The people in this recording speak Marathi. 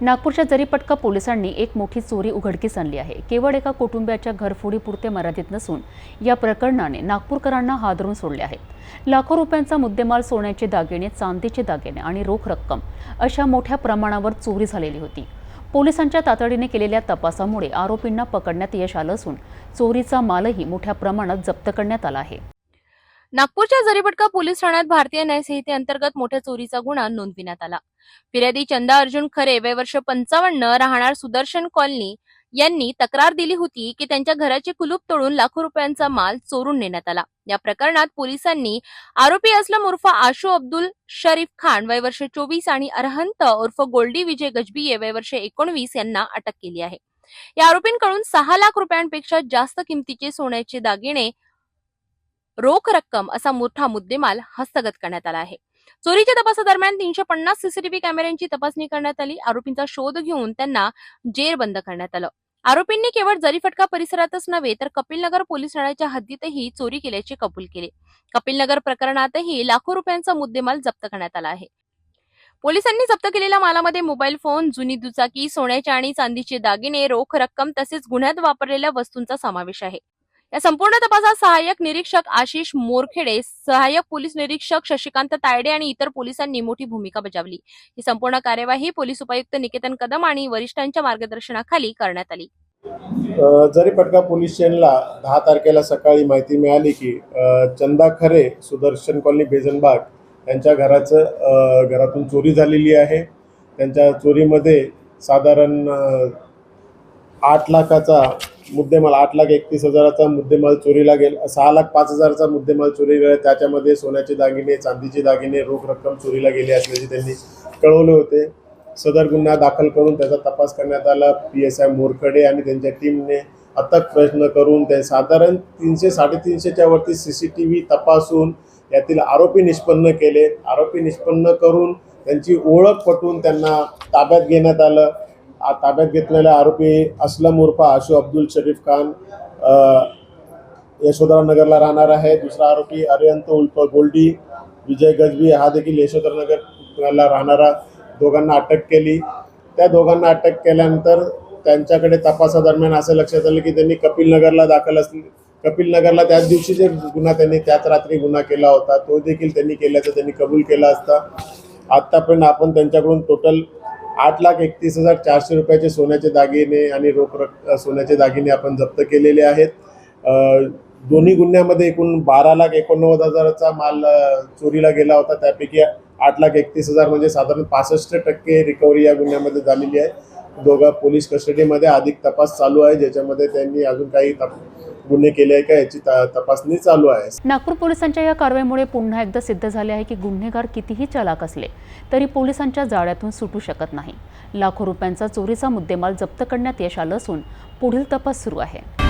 नागपूरच्या जरीपटका पोलिसांनी एक मोठी चोरी उघडकीस आणली आहे. केवळ एका कुटुंबियाच्या घरफोडीपुरते मर्यादित नसून या प्रकरणाने नागपूरकरांना हादरून सोडले आहेत लाखो रुपयांचा मुद्देमाल सोन्याचे दागिने चांदीचे दागिने आणि रोख रक्कम अशा मोठ्या प्रमाणावर चोरी झालेली होती. पोलिसांच्या तातडीने केलेल्या तपासामुळे आरोपींना पकडण्यात यश आलं असून चोरीचा मालही मोठ्या प्रमाणात जप्त करण्यात आला आहे. नागपूरच्या जरीपटका पोलीस ठाण्यात भारतीय न्याय अंतर्गत मोठ्या चोरीचा गुन्हा नोंदविण्यात आला. फिर्यादी चंदा अर्जुन खरे वय वर्ष पंचावन्न राहणार सुदर्शन कॉलनी यांनी तक्रार दिली होती की त्यांच्या घराचे कुलूप तोडून लाखो रुपयांचा माल चोरून नेण्यात आला. या प्रकरणात पोलिसांनी आरोपी असलम उर्फ आशू अब्दुल शरीफ खान वय वर्ष चोवीस आणि अरहंत उर्फ गोल्डी विजय गजबिये वय वर्ष एकोणवीस यांना अटक केली आहे. या आरोपींकडून सहा लाख रुपयांपेक्षा जास्त किमतीचे सोन्याचे दागिने रोख रक्कम असा मोठा मुद्देमाल हस्तगत करण्यात आला आहे. चोरीच्या तपासादरम्यान तीनशे पन्नास सीसीटीव्ही कॅमेऱ्यांची तपासणी करण्यात आली. आरोपींचा शोध घेऊन त्यांना जेरबंद करण्यात आलं. आरोपींनी केवळ जरीफटका परिसरातच नव्हे तर कपिलनगर पोलीस ठाण्याच्या हद्दीतही चोरी केल्याचे कबूल केले. कपिलनगर प्रकरणातही लाखो रुपयांचा मुद्देमाल जप्त करण्यात आला आहे. पोलिसांनी जप्त केलेल्या मालामध्ये मोबाईल फोन जुनी दुचाकी सोन्याचे आणि चांदीचे दागिने रोख रक्कम तसेच गुन्ह्यात वापरलेल्या वस्तूंचा समावेश आहे. या संपूर्ण तपासात सहाय्यक निरीक्षक आशिष मोरखेडे सहाय्यक पोलीस निरीक्षक शशिकांत तायडे आणि इतर पोलिसांनी मोठी भूमिका बजावली. ही संपूर्ण कार्यवाही पोलीस उपायुक्त निकेतन कदम आणि वरिष्ठांच्या मार्गदर्शनाखाली करण्यात आली. जरी पटका पोलीस स्टेशनला दहा तारखेला सकाळी माहिती मिळाली की चंदा खरे सुदर्शन कॉलनी बेजनबाग यांच्या घराचं घरातून चोरी झालेली आहे. त्यांच्या चोरीमध्ये साधारण आठ लाखाचा मुद्देमाल आठ लाख एकतीस हजाराचा मुद्देमाल चोरीला गेला सहा लाख पाच हजाराचा मुद्देमाल चोरीला गेला त्याच्यामध्ये सोन्याचे दागिने चांदीचे दागिने रोख रक्कम चोरीला गेली असल्याचे त्यांनी कळवले होते. सदर गुन्हा दाखल करून त्याचा तपास करण्यात आला. पी एस आय मोरखडे आणि त्यांच्या टीमने अथक प्रयत्न करून ते साधारण तीनशे साडेतीनशेच्या वरती सी सी टी व्ही तपासून यातील आरोपी निष्पन्न केले. आरोपी निष्पन्न करून त्यांची ओळख पटवून त्यांना ताब्यात घेण्यात आलं. ताब्यात घेतलेला आरोपी असलम उर्फा आशू अब्दुल शरीफ खान यशोधरा नगरला राहणार आहे. दुसरा आरोपी अरियंत उल्फ गोल्डी विजय गजबी हा देखील यशोधरा नगरला राहणारा. दोघांना अटक केली. त्या दोघांना अटक केल्यानंतर त्यांच्याकडे तपासादरम्यान असं लक्षात आलं की त्यांनी कपिल नगरला दाखल असले कपिल नगरला त्याच दिवशी जे गुन्हा त्यांनी त्याच रात्री गुन्हा केला होता तो देखील त्यांनी केल्याचं त्यांनी कबूल केला असता. आत्तापर्यंत आपण त्यांच्याकडून टोटल आठ लाख एकतीस हजार चारशे रुपयाचे सोन्याचे दागिने आणि रोख रक सोन्याचे दागिने आपण जप्त केलेले आहेत. दोन्ही गुन्ह्यामध्ये एकूण बारा लाख एकोणनव्वद हजाराचा माल चोरीला गेला होता. त्यापैकी आठ लाख एकतीस हजार म्हणजे साधारण पासष्ट टक्के रिकव्हरी या गुन्ह्यामध्ये झालेली आहे. दोघं पोलीस कस्टडीमध्ये अधिक तपास चालू आहे ज्याच्यामध्ये त्यांनी अजून काही तप गुन्हे केले आहे का याची तपासणी चालू आहे? नागपूर पोलिसांच्या या कारवाईमुळे पुन्हा एकदा सिद्ध झाले आहे की गुन्हेगार कितीही चलाक असले तरी पोलिसांच्या जाळ्यातून सुटू शकत नाही. लाखो रुपयांचा चोरीचा मुद्देमाल जप्त करण्यात यश आलं असून पुढील तपास सुरू आहे.